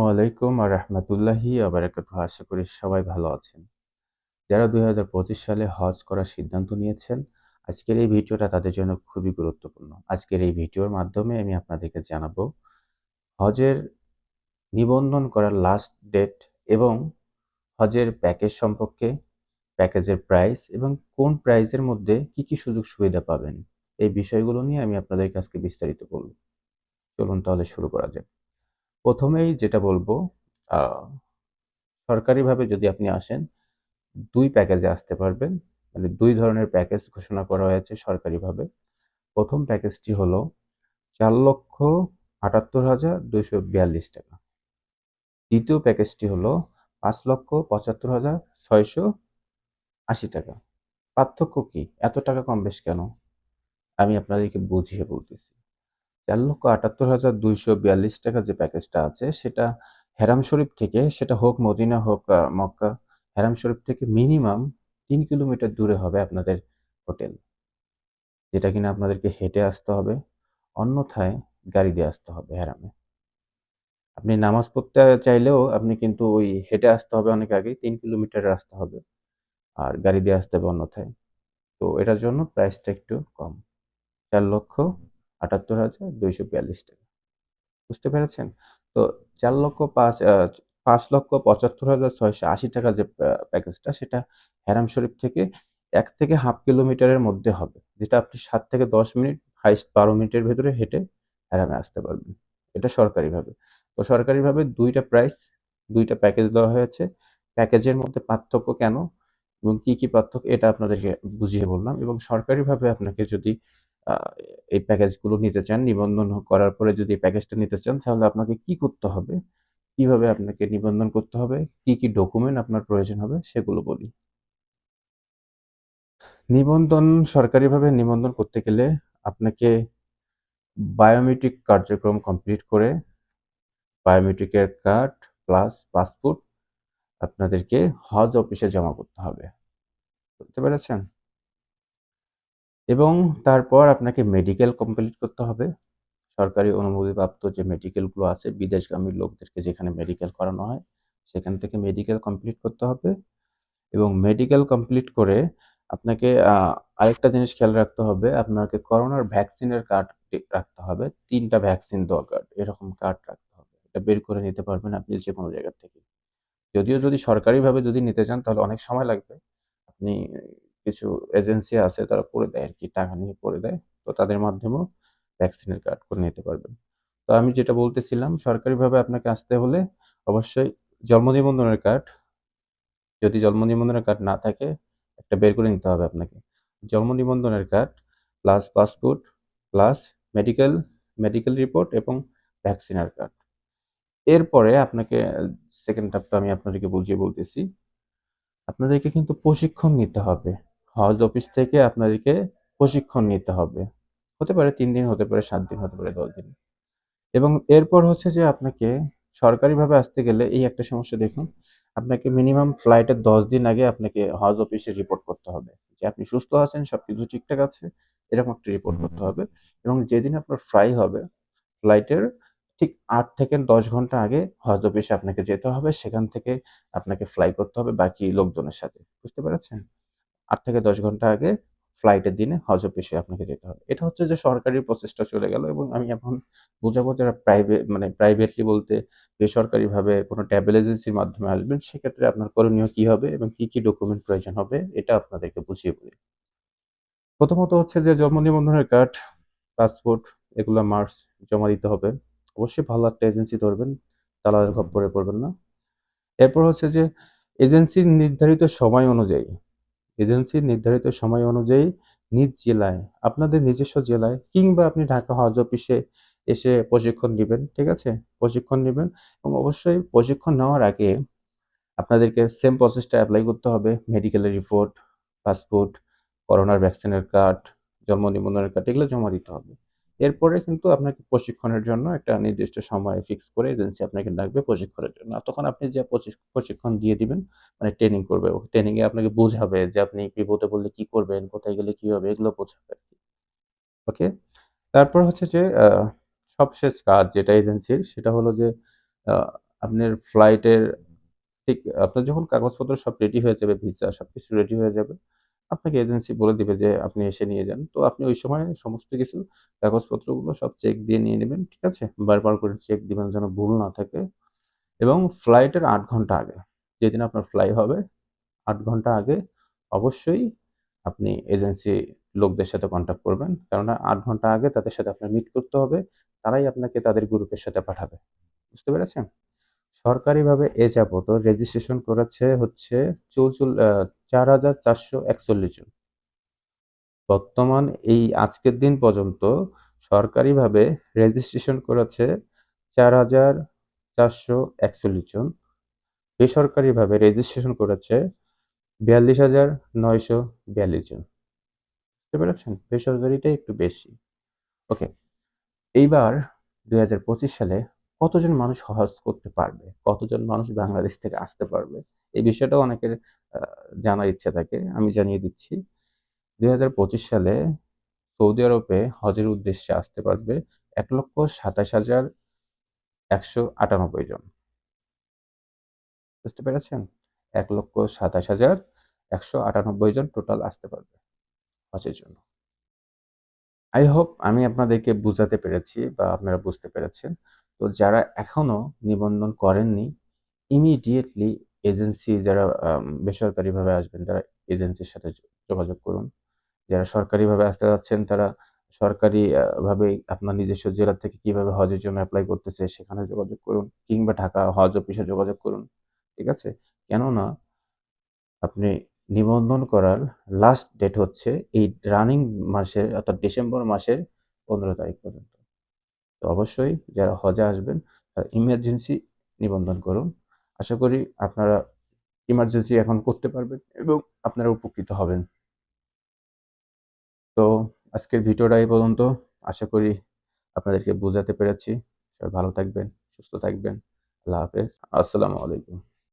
আসসালামু আলাইকুম আর রহমতুল্লাহি আবারাকাতুহ আশা করি সবাই ভালো আছেন। যারা দুই হাজার পঁচিশ সালে হজ করার সিদ্ধান্ত নিয়েছেন, আজকের এই ভিডিওটা তাদের জন্য খুবই গুরুত্বপূর্ণ। আজকের এই ভিডিওর মাধ্যমে আমি আপনাদেরকে জানাব, হজের নিবন্ধন করার লাস্ট ডেট এবং হজের প্যাকেজ সম্পর্কে প্যাকেজের প্রাইস এবং কোন প্রাইসের মধ্যে কি কি সুযোগ সুবিধা পাবেন, এই বিষয়গুলো নিয়ে আমি আপনাদেরকে আজকে বিস্তারিত বলব। চলুন তাহলে শুরু করা যাক। প্রথমেই যেটা বলব সরকারিভাবে যদি আপনি আসেন, দুই প্যাকেজে আসতে পারবেন। মানে দুই ধরনের প্যাকেজ ঘোষণা করা হয়েছে সরকারিভাবে। প্রথম প্যাকেজটি হলো চার লক্ষ আটাত্তর হাজার দুইশো বিয়াল্লিশ টাকা। দ্বিতীয় প্যাকেজটি হলো পাঁচ লক্ষ পঁচাত্তর হাজার ছয়শো আশি টাকা। পার্থক্য কি? এত টাকা কম বেশ কেন? আমি আপনাদেরকে বুঝিয়ে বলতেছি। চার লক্ষ আটাত্তর হাজার দুইশো বিয়াল্লিশ টাকা যে প্যাকেজটা আছে, সেটা হেরাম শরীফ থেকে, সেটা হোক মদিনা হোক মক্কা, হেরাম শরীফ থেকে মিনিমাম তিন কিলোমিটার দূরে হবে আপনাদের হোটেল, যেটা কিনা আপনাদেরকে হেঁটে আসতে হবে, অন্যথায় গাড়ি দিয়ে আসতে হবে হেরামে। আপনি নামাজ পড়তে চাইলেও আপনি কিন্তু ওই হেঁটে আসতে হবে অনেক আগে তিন কিলোমিটার রাস্তা হবে, আর গাড়ি দিয়ে আসতে হবে অন্যথায়। তো এটার জন্য প্রাইসটা একটু কম। চার লক্ষ আটাত্তর হাজার দুইশো বিয়াল্লিশ টাকা। বুঝতে পেরেছেন? তো চার লক্ষ পাঁচ পাঁচ লক্ষ পঁচাত্তর হাজার ছয়শো আশি টাকা যে প্যাকেজটা, সেটা হেরাম শরীফ থেকে এক থেকে হাফ কিলোমিটারের মধ্যে হবে, যেটা আপনি সাত থেকে দশ মিনিট, হাইস্ট বারো মিনিটের ভেতরে হেঁটে হেরামে আসতে পারবেন। এটা সরকারিভাবে। তো সরকারিভাবে দুইটা প্রাইস, দুইটা প্যাকেজ দেওয়া হয়েছে। প্যাকেজের মধ্যে পার্থক্য কেন এবং কি কি পার্থক্য, এটা আপনাদেরকে বুঝিয়ে বললাম এবং সরকারিভাবে আপনাকে যদি এই প্যাকেজগুলো নিতে চান, নিবন্ধন করার পরে যদি প্যাকেজটা নিতে চান, তাহলে আপনাকে কি করতে হবে? কীভাবে আপনাকে নিবন্ধন করতে হবে? কি কি ডকুমেন্ট আপনার প্রয়োজন হবে? সেগুলো বলি। নিবন্ধন, সরকারিভাবে নিবন্ধন করতে গেলে আপনাকে বায়োমেট্রিক কার্যক্রম কমপ্লিট করে বায়োমেট্রিকের কার্ড প্লাস পাসপোর্ট আপনাদেরকে হজ অফিসে জমা করতে হবে। বুঝতে পেরেছেন? এবং তারপর আপনাকে মেডিকেল কমপ্লিট করতে হবে। সরকারি অনুমতিপ্রাপ্ত যে মেডিকেলগুলো আছে, বিদেশগামী লোকদেরকে যেখানে মেডিকেল করানো হয়, সেখান থেকে মেডিকেল কমপ্লিট করতে হবে। এবং মেডিকেল কমপ্লিট করে আপনাকে আরেকটা জিনিস খেয়াল রাখতে হবে, আপনাকে করোনার ভ্যাকসিনের কার্ড রাখতে হবে। তিনটা ভ্যাকসিন দেওয়া কার্ড এরকম কার্ড রাখতে হবে। এটা বের করে নিতে পারবেন আপনি যে কোনো জায়গা থেকে। যদিও যদি সরকারিভাবে যদি নিতে চান, তাহলে অনেক সময় লাগবে। আপনি কিছু এজেন্সি আছে তারা করে দেয় আর কি, টাকা নিয়ে করে দেয়। তো তাদের মাধ্যমেও ভ্যাকসিনের কার্ড করে নিতে পারবেন। তো আমি যেটা বলতেছিলাম, সরকারিভাবে আপনাকে আসতে হলে অবশ্যই জন্ম নিবন্ধনের কার্ড যদি জন্ম নিবন্ধনের কার্ড না থাকে, একটা বের করে নিতে হবে আপনাকে। জন্ম নিবন্ধনের card plus passport plus medical medical report এবং ভ্যাকসিনের কার্ড এরপরে আপনাকে সেকেন্ড ধাপটা আমি আপনাদেরকে বুঝিয়ে বলতেছি, আপনাদেরকে কিন্তু প্রশিক্ষণ নিতে হবে। হজ অফিস থেকে আপনাদেরকে প্রশিক্ষণ নিতে হবে। হতে পারে তিন দিন, হতে পারে সাত দিন, হতে পারে দশ দিন। এবং এরপর হচ্ছে যে আপনাকে সরকারিভাবে আসতে গেলে এই একটা সমস্যা দেখুন, আপনাকে মিনিমাম ফ্লাইটের দশ দিন আগে আপনাকে হজ অফিসে রিপোর্ট করতে হবে। যে আপনি সুস্থ আছেন সব কিছু ঠিকঠাক আছে, এরকম একটা রিপোর্ট করতে হবে। এবং যেদিন আপনার ফ্লাই হবে ফ্লাইটের ঠিক আট থেকে দশ ঘণ্টা আগে হজ অফিসে আপনাকে যেতে হবে। সেখান থেকে আপনাকে ফ্লাই করতে হবে বাকি লোকজনের সাথে। বুঝতে পেরেছেন? আট থেকে দশ ঘণ্টা আগে ফ্লাইটের দিনে হজ অফিসে আপনাকে যেতে হবে। এটা হচ্ছে যে সরকারি প্রচেষ্টা চলে গেল এবং আমি এখন বোঝাবো যারা প্রাইভেট মানে প্রাইভেটলি বলতে বেসরকারিভাবে কোনো ট্রাভেল এজেন্সির মাধ্যমে আসবেন, সেক্ষেত্রে আপনার করণীয় কি হবে এবং কি কি ডকুমেন্ট প্রয়োজন হবে, এটা আপনাদেরকে বুঝিয়ে বলি। প্রথমত হচ্ছে যে জন্ম নিবন্ধনের কার্ড পাসপোর্ট এগুলো মার্কস জমা দিতে হবে। অবশ্যই ভালো একটা এজেন্সি ধরবেন দালালের খপ্পরে পড়বেন না। এরপর হচ্ছে যে এজেন্সির নির্ধারিত সময় অনুযায়ী এজেন্সির নির্ধারিত সময় অনুযায়ী নিজ জেলায়, আপনাদের নিজস্ব জেলায় কিংবা আপনি ঢাকা হজ অফিসে এসে প্রশিক্ষণ নেবেন, ঠিক আছে? প্রশিক্ষণ নেবেন এবং অবশ্যই প্রশিক্ষণ নেওয়ার আগে আপনাদেরকে সেম প্রসেসটা অ্যাপ্লাই করতে হবে মেডিকেলের রিপোর্ট পাসপোর্ট করোনার ভ্যাকসিনের কার্ড জন্ম নিবন্ধনের কার্ড এগুলো জমা দিতে হবে। এরপরে কিন্তু আপনাকে প্রশিক্ষণের জন্য একটা নির্দিষ্ট সময় ফিক্স করে এজেন্সি আপনাকে ডাকবে প্রশিক্ষণের জন্য। তখন আপনি যে প্রশিক- প্রশিক্ষণ দিয়ে দিবেন মানে ট্রেনিং করবে ট্রেনিং এ আপনাকে বোঝাবে যে আপনি বিপদে বললে কি করবেন, কোথায় গেলে কি হবে, এগুলো বোঝাবে ওকে তারপর হচ্ছে যে সবশেষ কাজ যেটা এজেন্সির সেটা হলো যে আপনার ফ্লাইটের ঠিক, আপনার যখন কাগজপত্র সব রেডি হয়ে যাবে ভিসা সবকিছু রেডি হয়ে যাবে আপনাকে এজেন্সি বলে দিবে যে আপনি এসে নিয়ে যান। তো আপনি ওই সময় সমস্ত কিছু কাগজপত্রগুলো সব চেক দিয়ে নিয়ে নেবেন, ঠিক আছে? বারবার করে চেক দিবেন যেন ভুল না থাকে। এবং ফ্লাইটের আট ঘণ্টা আগে, যেদিন আপনার ফ্লাই হবে, আট ঘণ্টা আগে অবশ্যই আপনি এজেন্সি লোকদের সাথে কন্ট্যাক্ট করবেন। কেননা আট ঘণ্টা আগে তাদের সাথে আপনার মিট করতে হবে, তারাই আপনাকে তাদের গ্রুপের সাথে পাঠাবে। বুঝতে পেরেছেন? সরকারিভাবে এ যাবত রেজিস্ট্রেশন করেছে হচ্ছে চৌচল চার হাজার চারশো একচল্লিশ জন। বর্তমান এই আজকের দিন পর্যন্ত সরকারিভাবে রেজিস্ট্রেশন করেছে চার হাজার চারশো একচল্লিশ জন। বেসরকারিভাবে রেজিস্ট্রেশন করেছে বিয়াল্লিশ হাজার নয়শো বিয়াল্লিশ জন। বুঝতে পেরেছেন? বেসরকারিটা একটু বেশি। ওকে এইবার দুই হাজার পঁচিশ সালে কতজন মানুষ হজ করতে পারবে? কতজন মানুষ বাংলাদেশ থেকে আসতে পারবে? এই বিষয়টাও অনেকের জানার ইচ্ছা থাকে। আমি জানিয়ে দিচ্ছি, দুই হাজার পঁচিশ সালে সৌদি আরবে হজের উদ্দেশ্যে আসতে পারবে এক লক্ষ সাতাশ হাজার একশো আটানব্বই জন। বুঝতে পেরেছেন? এক লক্ষ সাতাশ হাজার একশো আটানব্বই জন টোটাল আসতে পারবে হজের জন্য। আই হোপ আমি আপনাদেরকে বুঝাতে পেরেছি বা আপনারা বুঝতে পেরেছেন। তো যারা এখনও নিবন্ধন করেননি ইমিডিয়েটলি এজেন্সি যারা বেসরকারিভাবে আসবেন, তারা এজেন্সির সাথে যোগাযোগ করুন। যারা সরকারিভাবে আসতে যাচ্ছেন, তারা সরকারি ভাবে আপনার নিজস্ব জেলা থেকে কীভাবে হজের জন্য অ্যাপ্লাই করতেছে, সেখানে যোগাযোগ করুন, কিংবা ঢাকা হজ অফিসে যোগাযোগ করুন, ঠিক আছে? কেননা, আপনি নিবন্ধন করার লাস্ট ডেট হচ্ছে এই রানিং মাসের অর্থাৎ ডিসেম্বর মাসের পনেরো তারিখ পর্যন্ত। তো অবশ্যই যারা হজে আসবেন, তারা ইমার্জেন্সি নিবন্ধন করুন। আশা করি আপনারা ইমার্জেন্সি এখন করতে পারবেন এবং আপনারা উপকৃত হবেন। তো আজকের ভিডিওটা এই পর্যন্ত। আশা করি আপনাদেরকে বোঝাতে পেরেছি। সবাই ভালো থাকবেন, সুস্থ থাকবেন। আল্লাহ হাফেজ। আসসালামু আলাইকুম।